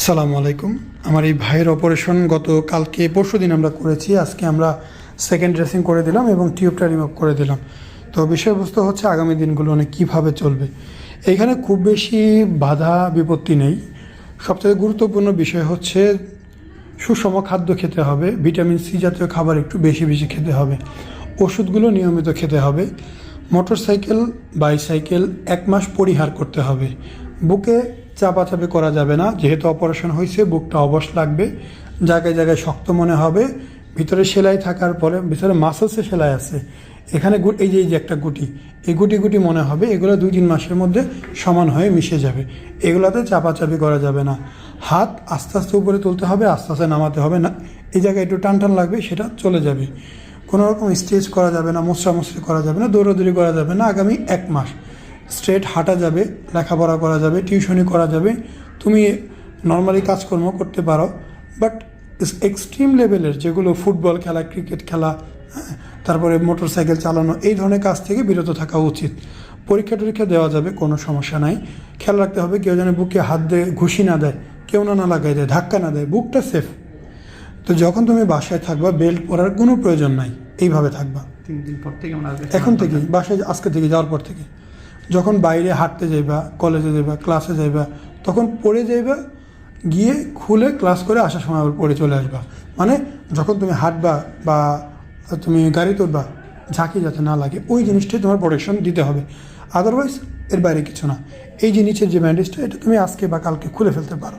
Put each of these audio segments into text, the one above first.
আসসালামু আলাইকুম। আমার এই ভাইয়ের অপারেশন গত কালকে পরশু দিন আমরা করেছি। আজকে আমরা সেকেন্ড ড্রেসিং করে দিলাম এবং টিউবটা রিমুভ করে দিলাম। তো বিষয়বস্তু হচ্ছে আগামী দিনগুলো অনেক কীভাবে চলবে। এইখানে খুব বেশি বাধা বিপত্তি নেই। সবথেকে গুরুত্বপূর্ণ বিষয় হচ্ছে সুষম খাদ্য খেতে হবে। ভিটামিন সি জাতীয় খাবার একটু বেশি বেশি খেতে হবে। ওষুধগুলো নিয়মিত খেতে হবে। মোটরসাইকেল, বাইসাইকেল এক মাস পরিহার করতে হবে। বুকে চাপাচাপি করা যাবে না। যেহেতু অপারেশন হয়েছে, বুকটা অবশ লাগবে, জায়গায় জায়গায় শক্ত মনে হবে। ভিতরে সেলাই থাকার পরে ভিতরে মাসেলসে সেলাই আছে। এখানে এই যে এই যে একটা গুটি, এই গুটি গুটি মনে হবে, এগুলো দুই তিন মাসের মধ্যে সমান হয়ে মিশে যাবে। এগুলোতে চাপাচাপি করা যাবে না। হাত আস্তে আস্তে উপরে তুলতে হবে, আস্তে আস্তে নামাতে হবে না। এই জায়গায় একটু টান টান লাগবে, সেটা চলে যাবে। কোনো রকম করা যাবে না মোসরা মুসরি করা যাবে না, দৌড়াদৌড়ি করা যাবে না আগামী এক মাস। স্ট্রেট হাঁটা যাবে লেখাপড়া করা যাবে টিউশনি করা যাবে। তুমি নর্মালি কাজকর্ম করতে পারো বাট এক্সট্রিম লেভেলের যেগুলো ফুটবল খেলা ক্রিকেট খেলা হ্যাঁ, তারপরে মোটরসাইকেল চালানো এই ধরনের কাজ থেকে বিরত থাকা উচিত। পরীক্ষা টরীক্ষা দেওয়া যাবে কোনো সমস্যা নাই। খেয়াল রাখতে হবে কেউ যেন বুকে হাত দিয়ে ঘুষি না দেয় কেউ না না লাগাই দেয় ধাক্কা না দেয় বুকটা সেফ তো যখন তুমি বাসায় থাকবা বেল্ট পরার কোনো প্রয়োজন নাই এইভাবে থাকবা। তিন দিন পর থেকে এখন থেকে বাসায় আজকে থেকে যাওয়ার পর থেকে। যখন বাইরে হাঁটতে যাইবা কলেজে যাইবা ক্লাসে যাইবা তখন পড়ে যাইবা গিয়ে খুলে ক্লাস করে আসার সময় আবার পড়ে চলে আসবা। মানে যখন তুমি হাঁটবা বা তুমি গাড়ি তুলবা ঝাঁকি যাতে না লাগে ওই জিনিসটাই তোমার প্রোটেকশন দিতে হবে। আদারওয়াইজ এর বাইরে কিছু না। এই যে নিচের যে ব্যান্ডেজটা এটা তুমি আজকে বা কালকে খুলে ফেলতে পারো।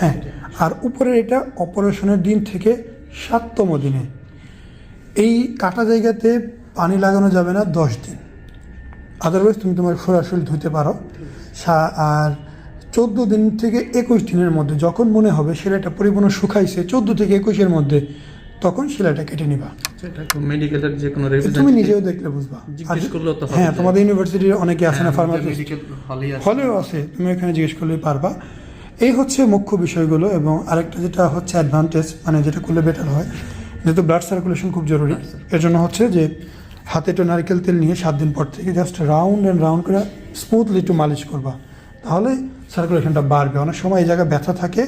হ্যাঁ আর উপরের এটা অপারেশনের দিন থেকে সাততম দিনে। এই কাটা জায়গাতে পানি লাগানো যাবে না দশ দিন। আদারওয়াইজ তুমি তোমার সরাসরি ধুতে পারো। আর চোদ্দ দিন থেকে একুশ দিনের মধ্যে যখন মনে হবে সেলাইটা পরিপূর্ণ শুকাইছে চোদ্দ থেকে একুশের মধ্যে তখন সেলাইটা কেটে নিবা। মেডিকেলের যে কোনো তুমি নিজেও দেখলে বুঝবা। হ্যাঁ তোমাদের ইউনিভার্সিটির অনেকে আছে না ফার্মাসিস্ট আছে। হলেও আছে তুমি এখানে জিজ্ঞেস করলেই পারবা। এই হচ্ছে মুখ্য বিষয়গুলো এবং আরেকটা যেটা হচ্ছে অ্যাডভান্টেজ মানে যেটা করলে বেটার হয় যেহেতু ব্লাড সার্কুলেশন খুব জরুরি। এর জন্য হচ্ছে যে হাতে একটু নারকেল তেল নিয়ে সাত দিন পর থেকে জাস্ট রাউন্ড অ্যান্ড রাউন্ড করে স্মুথলি একটু মালিশ করবা। তাহলে সার্কুলেশনটা বাড়বে। অনেক সময় এই জায়গায় ব্যথা থাকে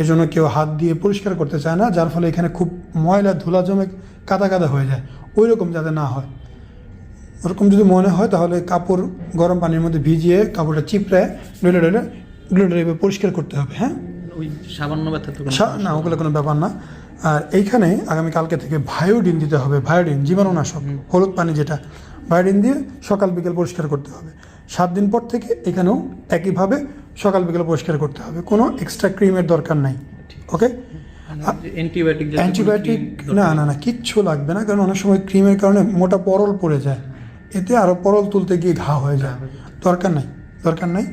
এর জন্য কেউ হাত দিয়ে পরিষ্কার করতে চায় না যার ফলে এখানে খুব ময়লা ধুলা জমে কাদা কাদা হয়ে যায়। ওই রকম যাতে না হয়। ওরকম যদি মনে হয় তাহলে কাপড় গরম পানির মধ্যে ভিজিয়ে কাপড়টা চিপড়ে ডলে ডলে ডলে ডলে পরিষ্কার করতে হবে হ্যাঁ? ওই সামান্য ব্যথা না ওগুলো কোনো ব্যাপার না। আর এইখানে আগামী কালকে থেকে ভায়োডিন দিতে হবে ভায়োডিন জীবাণুনাশক হলুদ পানি যেটা ভায়োডিন দিয়ে সকাল বিকেল পরিষ্কার করতে হবে। সাত দিন পর থেকে এখানেও একইভাবে সকাল বিকেল পরিষ্কার করতে হবে কোনো এক্সট্রা ক্রিমের দরকার নাই ওকে অ্যান্টিবায়োটিক অ্যান্টিবায়োটিক না না না কিচ্ছু লাগবে না কারণ অনেক সময় ক্রিমের কারণে মোটা পরল পড়ে যায়। এতে আরও পরল তুলতে গিয়ে ঘা হয়ে যায়। দরকার নাই দরকার নাই।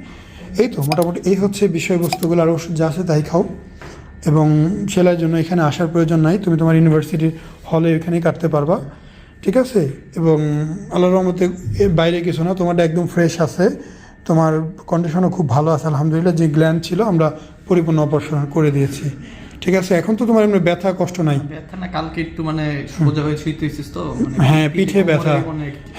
এই তো মোটামুটি এই হচ্ছে বিষয়বস্তুগুলো আর ওষুধ যা আছে তাই খাও। এবং সেলাইয়ের জন্য এখানে আসার প্রয়োজন নাই। তুমি তোমার ইউনিভার্সিটির হলে এখানেই কাটতে পারবা। ঠিক আছে? এবং আল্লাহর রহমতে বাইরে কিছু না তোমারটা একদম ফ্রেশ আছে। তোমার কন্ডিশনও খুব ভালো আছে আলহামদুলিল্লাহ। যে গ্ল্যান্ড ছিল আমরা পরিপূর্ণ অপারেশন করে দিয়েছি। ঠিক আছে? এখন তো তোমার এমনি ব্যথা কষ্ট নাই। ব্যথা না কালকে একটু মানে সোজা হয়ে তো মানে হ্যাঁ পিঠে ব্যথা।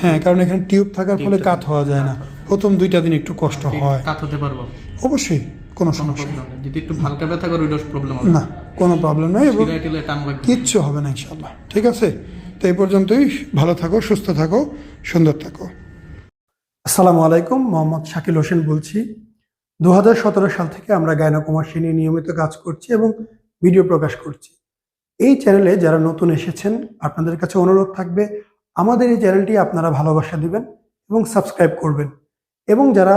হ্যাঁ কারণ এখানে টিউব থাকার ফলে কাত হওয়া যায় না। প্রথম দুইটা দিন একটু কষ্ট হয়। কাত হতে পারব। অবশ্যই। কোনো সমস্যা যদি একটু হালকা ব্যথা করে ওইটা প্রবলেম হবে না। কোনো প্রবলেম নেই এবং কিচ্ছু হবে না ইনশাল্লাহ ঠিক আছে? তো এই পর্যন্তই। ভালো থাকো সুস্থ থাকো সুন্দর থাকো। আসসালামু আলাইকুম মোহাম্মদ শাকিল হোসেন বলছি। দু হাজার সতেরো সাল থেকে আমরা গায়নাকুমাসী নিয়ে নিয়মিত কাজ করছি এবং ভিডিও প্রকাশ করছি। এই চ্যানেলে যারা নতুন এসেছেন আপনাদের কাছে অনুরোধ থাকবে আমাদের এই চ্যানেলটি আপনারা ভালোবাসা দিবেন এবং সাবস্ক্রাইব করবেন। এবং যারা